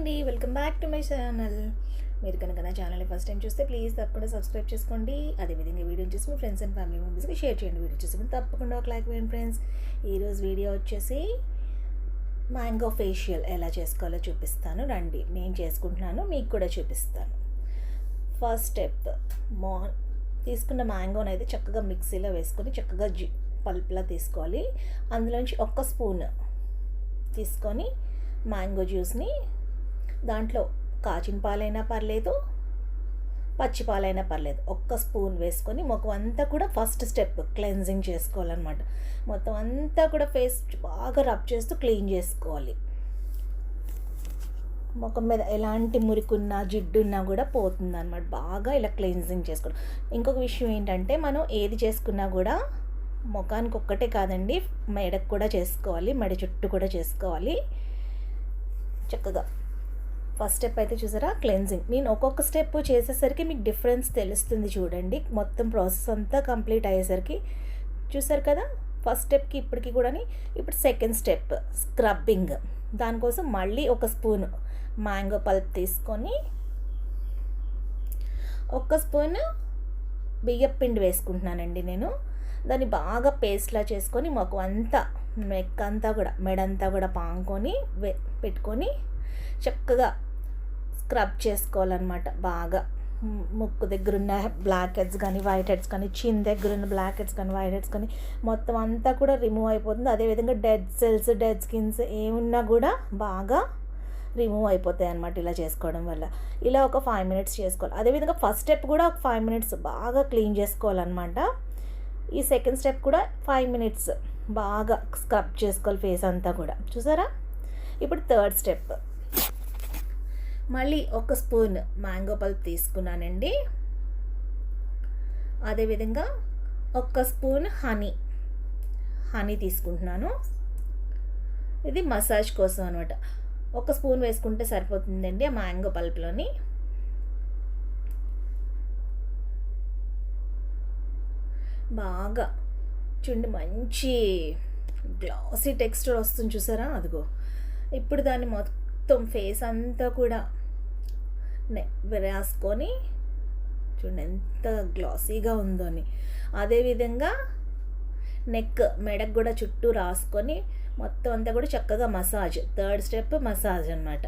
అండి. Welcome back to my channel మీరు కనుక నా ఛానల్ ఫస్ట్ టైం చూస్తే ప్లీజ్ తప్పకుండా సబ్స్క్రైబ్ చేసుకోండి. అదేవిధంగా వీడియో చూసి మీ ఫ్రెండ్స్ అండ్ ఫ్యామిలీ మెంబర్స్కి షేర్ చేయండి. వీడియో చూసి తప్పకుండా ఒక లైక్ వేయండి ఫ్రెండ్స్ ఈరోజు వీడియో వచ్చేసి మ్యాంగో ఫేషియల్ ఎలా చేసుకోవాలో చూపిస్తాను. రండి. నేను చేసుకుంటున్నాను మీకు కూడా చూపిస్తాను. ఫస్ట్ స్టెప్ మా తీసుకున్న మ్యాంగోని అయితే చక్కగా మిక్సీలో వేసుకొని చక్కగా జి పల్ప్లా తీసుకోవాలి. అందులోంచి ఒక్క స్పూన్ తీసుకొని మ్యాంగో జ్యూస్ని దాంట్లో కాచిన పాలైనా పర్లేదు పచ్చి పాలైనా పర్లేదు. ఒక్క స్పూన్ వేసుకొని ముఖం అంతా కూడా ఫస్ట్ స్టెప్ క్లెన్జింగ్ చేసుకోవాలన్నమాట. మొత్తం అంతా కూడా ఫేస్ బాగా రబ్ చేస్తూ క్లీన్ చేసుకోవాలి. ముఖం మీద ఎలాంటి మురికున్నా జిడ్డున్నా కూడా పోతుంది అనమాట బాగా ఇలా క్లెన్జింగ్ చేసుకోవడం. ఇంకొక విషయం ఏంటంటే మనం ఏది చేసుకున్నా కూడా ముఖానికి ఒక్కటే కాదండి మెడకు కూడా చేసుకోవాలి మెడ చుట్టూ కూడా చేసుకోవాలి. చక్కగా. ఫస్ట్ స్టెప్ అయితే చూసారా? క్లెన్జింగ్ నేను ఒక్కొక్క స్టెప్ చేసేసరికి మీకు డిఫరెన్స్ తెలుస్తుంది చూడండి. మొత్తం ప్రాసెస్ అంతా కంప్లీట్ అయ్యేసరికి చూసారు కదా? ఫస్ట్ స్టెప్కి ఇప్పటికి కూడా ఇప్పుడు సెకండ్ స్టెప్ స్క్రబ్బింగ్. దానికోసం మళ్ళీ ఒక స్పూన్ మ్యాంగో పల్ప్ తీసుకొని ఒక్క స్పూన్ బియ్యం పిండి వేసుకుంటున్నానండి నేను. దాన్ని బాగా పేస్ట్లా చేసుకొని మాకు అంతా నెక్ అంతా కూడా మెడంతా కూడా పాంకొని వే పెట్టుకొని చక్కగా స్క్రబ్ చేసుకోవాలన్నమాట బాగా. ముక్కు దగ్గర ఉన్న బ్లాక్ హెడ్స్ కానీ వైట్ హెడ్స్ కానీ చిన్ దగ్గర ఉన్న బ్లాక్ హెడ్స్ కానీ వైట్ హెడ్స్ కానీ మొత్తం అంతా కూడా రిమూవ్ అయిపోతుంది. అదేవిధంగా డెడ్ సెల్స్ డెడ్ స్కిన్స్ ఏమున్నా కూడా బాగా రిమూవ్ అయిపోతాయి అనమాట ఇలా చేసుకోవడం వల్ల. ఇలా ఒక ఫైవ్ మినిట్స్ చేసుకోవాలి. అదేవిధంగా ఫస్ట్ స్టెప్ కూడా ఒక ఫైవ్ మినిట్స్ బాగా క్లీన్ చేసుకోవాలన్నమాట. ఈ సెకండ్ స్టెప్ కూడా ఫైవ్ మినిట్స్ బాగా స్క్రబ్ చేసుకోవాలి ఫేస్ అంతా కూడా. చూసారా? ఇప్పుడు థర్డ్ స్టెప్ మళ్ళీ ఒక స్పూన్ మ్యాంగో పల్ప్ తీసుకున్నానండి. అదేవిధంగా ఒక స్పూన్ హనీ హనీ తీసుకుంటున్నాను. ఇది మసాజ్ కోసం అనమాట ఒక స్పూన్ వేసుకుంటే సరిపోతుందండి ఆ మ్యాంగో పల్ప్లోని. బాగా చూడండి మంచి గ్లాసీ టెక్స్చర్ వస్తుంది చూసారా? అదిగో. ఇప్పుడు దాన్ని మొత్తం ఫేస్ అంతా కూడా రాసుకొని చూడండి ఎంత గ్లాసీగా ఉందో అని. అదేవిధంగా నెక్ మెడకు కూడా చుట్టూ రాసుకొని మొత్తం అంతా కూడా చక్కగా మసాజ్ థర్డ్ స్టెప్ మసాజ్ అనమాట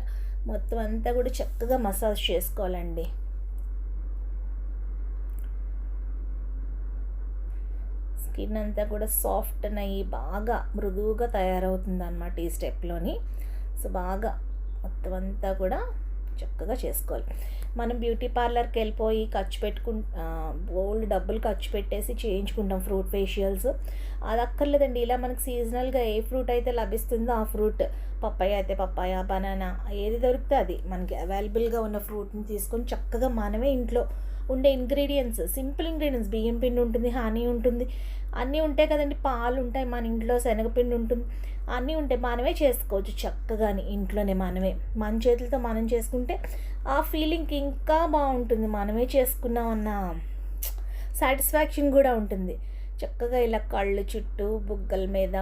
మొత్తం అంతా కూడా చక్కగా మసాజ్ చేసుకోవాలండి. స్కిన్ అంతా కూడా సాఫ్ట్ అయ్యి బాగా మృదువుగా తయారవుతుంది అనమాట ఈ స్టెప్లోని. సో బాగా మొత్తం అంతా కూడా చక్కగా చేసుకోవాలి. మనం బ్యూటీ పార్లర్కి వెళ్ళిపోయి ఖర్చు పెట్టుకు బోల్డ్ డబ్బులు ఖర్చు పెట్టేసి చేయించుకుంటాం ఫ్రూట్ ఫేషియల్స్. అది అక్కర్లేదండి. ఇలా మనకి సీజనల్గా ఏ ఫ్రూట్ అయితే లభిస్తుందో ఆ ఫ్రూట్. పప్పాయ అయితే పప్పాయ బనానా ఏది దొరికితే అది. మనకి అవైలబుల్గా ఉన్న ఫ్రూట్ని తీసుకొని చక్కగా మనమే ఇంట్లో ఉండే ఇంగ్రీడియంట్స్ సింపుల్ ఇంగ్రీడియంట్స్. బియ్యం పిండి ఉంటుంది హనీ ఉంటుంది. అన్నీ ఉంటాయి కదండి. పాలు ఉంటాయి మన ఇంట్లో శనగపిండి ఉంటుంది. అన్నీ ఉంటాయి మనమే చేసుకోవచ్చు చక్కగాని ఇంట్లోనే మనమే. మన చేతులతో మనం చేసుకుంటే ఆ ఫీలింగ్ ఇంకా బాగుంటుంది. మనమే చేసుకున్నామన్న సాటిస్ఫాక్షన్ కూడా ఉంటుంది. చక్కగా ఇలా కళ్ళు చుట్టూ బుగ్గల మీద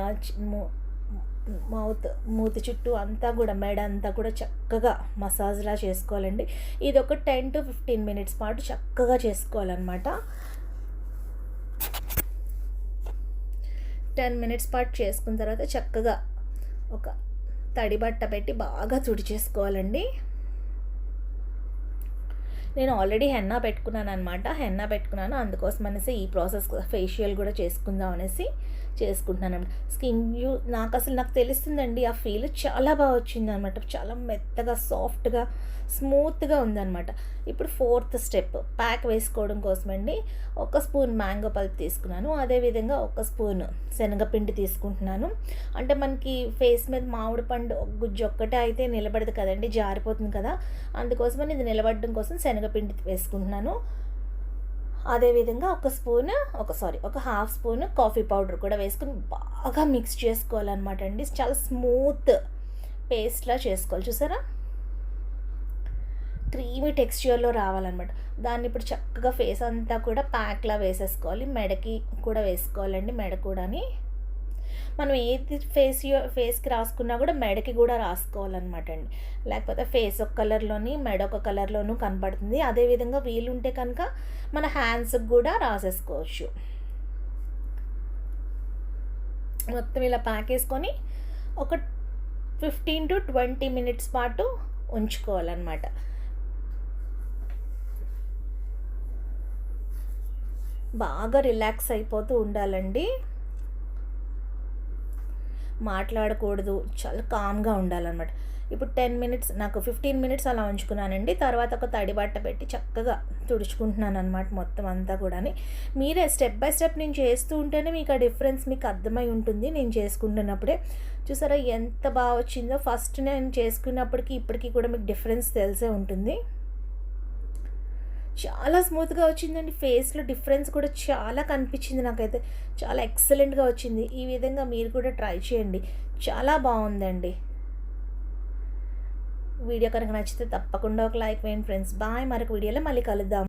మౌత్ మూతి చుట్టూ అంతా కూడా మెడ అంతా కూడా చక్కగా మసాజ్లా చేసుకోవాలండి. ఇది ఒక టెన్ టు ఫిఫ్టీన్ మినిట్స్ పాటు చక్కగా చేసుకోవాలన్నమాట. టెన్ మినిట్స్ పాటు చేసుకున్న తర్వాత చక్కగా ఒక తడి బట్ట పెట్టి బాగా తుడిచేసుకోవాలండి నేను ఆల్రెడీ హెన్నా పెట్టుకున్నాను అనమాట హెన్నా పెట్టుకున్నాను. అందుకోసం అనేసి ఈ ప్రాసెస్ ఫేషియల్ కూడా చేసుకుందాం అనేసి చేసుకుంటున్నాను స్కిన్ యూ నాకు అసలు నాకు తెలుస్తుందండి ఆ ఫీల్ చాలా బాగా వచ్చింది అనమాట చాలా మెత్తగా సాఫ్ట్గా స్మూత్గా ఉందన్నమాట. ఇప్పుడు ఫోర్త్ స్టెప్ ప్యాక్ వేసుకోవడం కోసమండి. ఒక స్పూన్ మ్యాంగో పల్ప్ తీసుకున్నాను. అదేవిధంగా ఒక స్పూన్ శనగపిండి తీసుకుంటున్నాను. అంటే మనకి ఫేస్ మీద మామిడి పండు గుజ్జు ఒక్కటే అయితే నిలబడదు కదండి జారిపోతుంది కదా. అందుకోసమని ఇది నిలబడడం కోసం శనగపిండి వేసుకుంటున్నాను. అదేవిధంగా ఒక స్పూన్ ఒక సారీ ఒక హాఫ్ స్పూన్ కాఫీ పౌడర్ కూడా వేసుకుని బాగా మిక్స్ చేసుకోవాలన్నమాట అండి. చాలా స్మూత్ పేస్ట్లా చేసుకోవాలి. చూసారా? క్రీమీ టెక్స్చర్లో రావాలన్నమాట. దాన్ని ఇప్పుడు చక్కగా ఫేస్ అంతా కూడా ప్యాక్లా వేసేసుకోవాలి. మెడకి కూడా వేసుకోవాలండి మెడ కూడాని. మనం ఏది ఫేస్ ఫేస్కి రాసుకున్నా కూడా మెడకి కూడా రాసుకోవాలన్నమాట అండి. లేకపోతే ఫేస్ ఒక కలర్లోని మెడ ఒక కలర్లోనూ కనబడుతుంది అదేవిధంగా వీలుంటే కనుక మన హ్యాండ్స్కి కూడా రాసేసుకోవచ్చు. మొత్తం ఇలా ప్యాక్ వేసుకొని ఒక ఫిఫ్టీన్ టు ట్వంటీ మినిట్స్ పాటు ఉంచుకోవాలన్నమాట. బాగా రిలాక్స్ అయిపోతూ ఉండాలండి. మాట్లాడకూడదు. చాలా కామ్గా ఉండాలన్నమాట. ఇప్పుడు టెన్ మినిట్స్ నాకు ఫిఫ్టీన్ మినిట్స్ అలా ఉంచుకున్నానండి. తర్వాత ఒక తడి బట్ట పెట్టి చక్కగా తుడుచుకుంటున్నాను అనమాట మొత్తం అంతా కూడా మీరే స్టెప్ బై స్టెప్ నేను చేస్తూ ఉంటేనే మీకు ఆ డిఫరెన్స్ మీకు అర్థమై ఉంటుంది. నేను చేసుకుంటున్నప్పుడే. చూసారా ఎంత బాగా వచ్చిందో. ఫస్ట్ నేను చేసుకున్నప్పటికీ ఇప్పటికీ కూడా మీకు డిఫరెన్స్ తెలిసే ఉంటుంది. చాలా స్మూత్గా వచ్చిందండి. ఫేస్లో డిఫరెన్స్ కూడా చాలా కనిపించింది నాకైతే. చాలా ఎక్సలెంట్గా వచ్చింది. ఈ విధంగా మీరు కూడా ట్రై చేయండి. చాలా బాగుందండి. వీడియో కనుక నచ్చితే తప్పకుండా ఒక లైక్ వేయండి ఫ్రెండ్స్ బాయ్ మరొక వీడియోలో మళ్ళీ కలుద్దాం.